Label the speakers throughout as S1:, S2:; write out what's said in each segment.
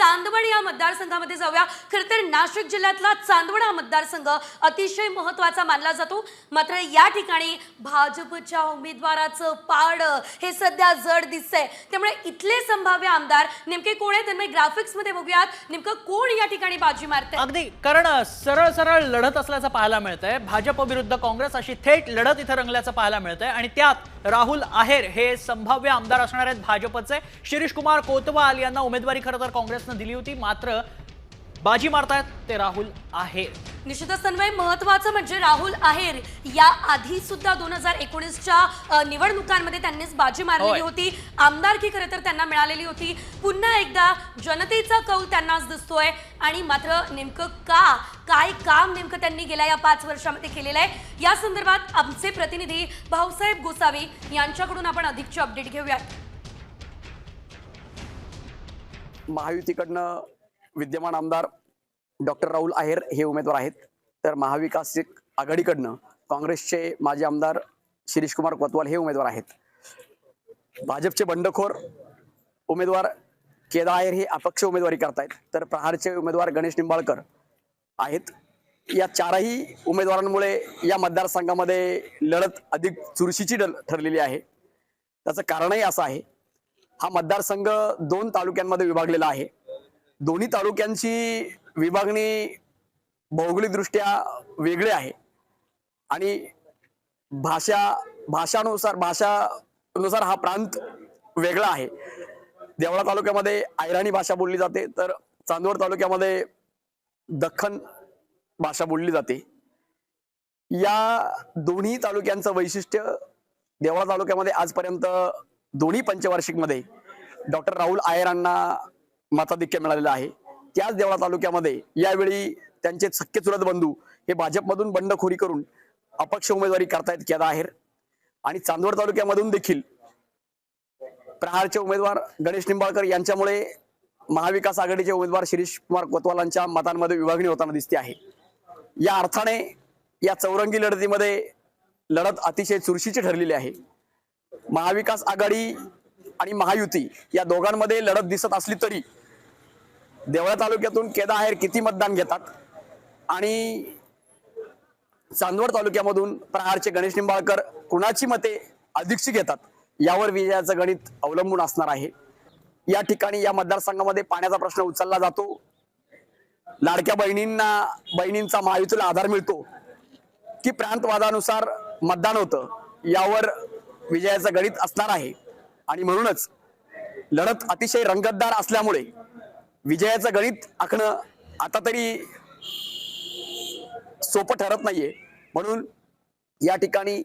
S1: Alexa. Chandwad या मतदारसंघामध्ये जाऊया. खरं तर नाशिक जिल्ह्यातला चांदवड हा मतदारसंघ अतिशय महत्त्वाचा मानला जातो. मात्र या ठिकाणी भाजपच्या उमेदवाराचं पाड हे सध्या जड दिसतंय. त्यामुळे इथले संभाव्य आमदार नेमके कोण आहेत? त्यांनी ग्राफिक्समध्ये बघूयात. नेमकं कोण या ठिकाणी बाजी मारते
S2: अगदी. कारण सरळ सरळ लढत असल्याचं पाहायला मिळतंय. भाजप विरुद्ध काँग्रेस अशी थेट लढत इथं रंगल्याचं पाहायला मिळतंय. आणि त्यात राहुल आहेर हे संभाव्य आमदार असणार आहेत भाजपचे. शिरीष कुमार कोतवाल यांना उमेदवारी खरं तर काँग्रेसनं दिली होती. मात्र बाजी मारतायत ते राहुल आहेर.
S1: निश्चितच तन्मय महत्वाचं म्हणजे राहुल आहेर. या आधी सुद्धा दोन हजार एकोणीसच्या निवडणुकांमध्ये त्यांनीच बाजी मारलेली. होती. आमदारकी खरं तर त्यांना मिळालेली होती. पुन्हा एकदा जनतेचा कौल त्यांनाच दिसतोय. आणि मात्र नेमकं का काय काम नेमकं त्यांनी गेल्या या पाच वर्षामध्ये केलेलं आहे? या संदर्भात आमचे प्रतिनिधी भाऊसाहेब गोसावी यांच्याकडून आपण अधिकची अपडेट घेऊयात.
S3: महायुतीकडनं विद्यमान आमदार डॉक्टर राहुल आहेर हे उमेदवार आहेत. तर महाविकास आघाडीकडनं काँग्रेसचे माजी आमदार शिरीष कुमार कोतवाल हे उमेदवार आहेत. भाजपचे बंडखोर उमेदवार केदा आहेर हे अपक्ष उमेदवारी करतायत. तर प्रहारचे उमेदवार गणेश निंबाळकर आहेत. या चारही उमेदवारांमुळे या मतदारसंघामध्ये लढत अधिक चुरशीची डल- ठरलेली आहे. त्याचं कारणही असं आहे हा मतदारसंघ दोन तालुक्यांमध्ये विभागलेला आहे. दोन्ही तालुक्यांची विभागणी भौगोलिकदृष्ट्या वेगळी आहे. आणि भाषा भाषानुसार भाषानुसार हा प्रांत वेगळा आहे. देवळा तालुक्यामध्ये आयराणी भाषा बोलली जाते तर चांदवड तालुक्यामध्ये दख्खन भाषा बोलली जाते. या दोन्ही तालुक्यांचं वैशिष्ट्य देवळा तालुक्यामध्ये आजपर्यंत दोन्ही पंचवार्षिकमध्ये डॉक्टर राहुल आयरांना मताधिक्य मिळालेलं आहे. त्याच देवळा तालुक्यामध्ये यावेळी त्यांचे सख्खे चुलत बंधू हे भाजपमधून बंडखोरी करून अपक्ष उमेदवारी करतायत केदा आहेर. आणि चांदवड तालुक्यामधून देखील प्रहारचे उमेदवार गणेश निंबाळकर यांच्यामुळे महाविकास आघाडीचे उमेदवार शिरीष कुमार कोतवालांच्या मतांमध्ये विभागणी होताना दिसते आहे. या अर्थाने या चौरंगी लढतीमध्ये लढत अतिशय चुरशीची ठरलेली आहे. महाविकास आघाडी आणि महायुती या दोघांमध्ये लढत दिसत असली तरी देवळा तालुक्यातून केदा आहेर किती मतदान घेतात? आणि चांदवड तालुक्यामधून प्रहारचे गणेश निंबाळकर कुणाची मते अधिकशी घेतात? यावर विजयाचं गणित अवलंबून असणार आहे. या ठिकाणी या मतदारसंघामध्ये पाण्याचा प्रश्न उचलला जातो. लाडक्या बहिणींना बहिणींचा महायुतीला आधार मिळतो. की प्रांतवादानुसार मतदान होतं यावर विजयाचं गणित असणार आहे. आणि म्हणूनच लढत अतिशय रंगतदार असल्यामुळे विजयाचं गणित आखणं आता तरी सोपं ठरत नाहीये. म्हणून या ठिकाणी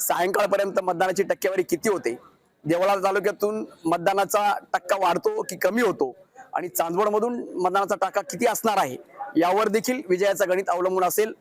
S3: सायंकाळपर्यंत मतदानाची टक्केवारी किती होते? देवळा तालुक्यातून मतदानाचा टक्का वाढतो की कमी होतो? आणि चांदवडमधून मतदानाचा टक्का किती असणार आहे? यावर देखील विजयाचं गणित अवलंबून असेल.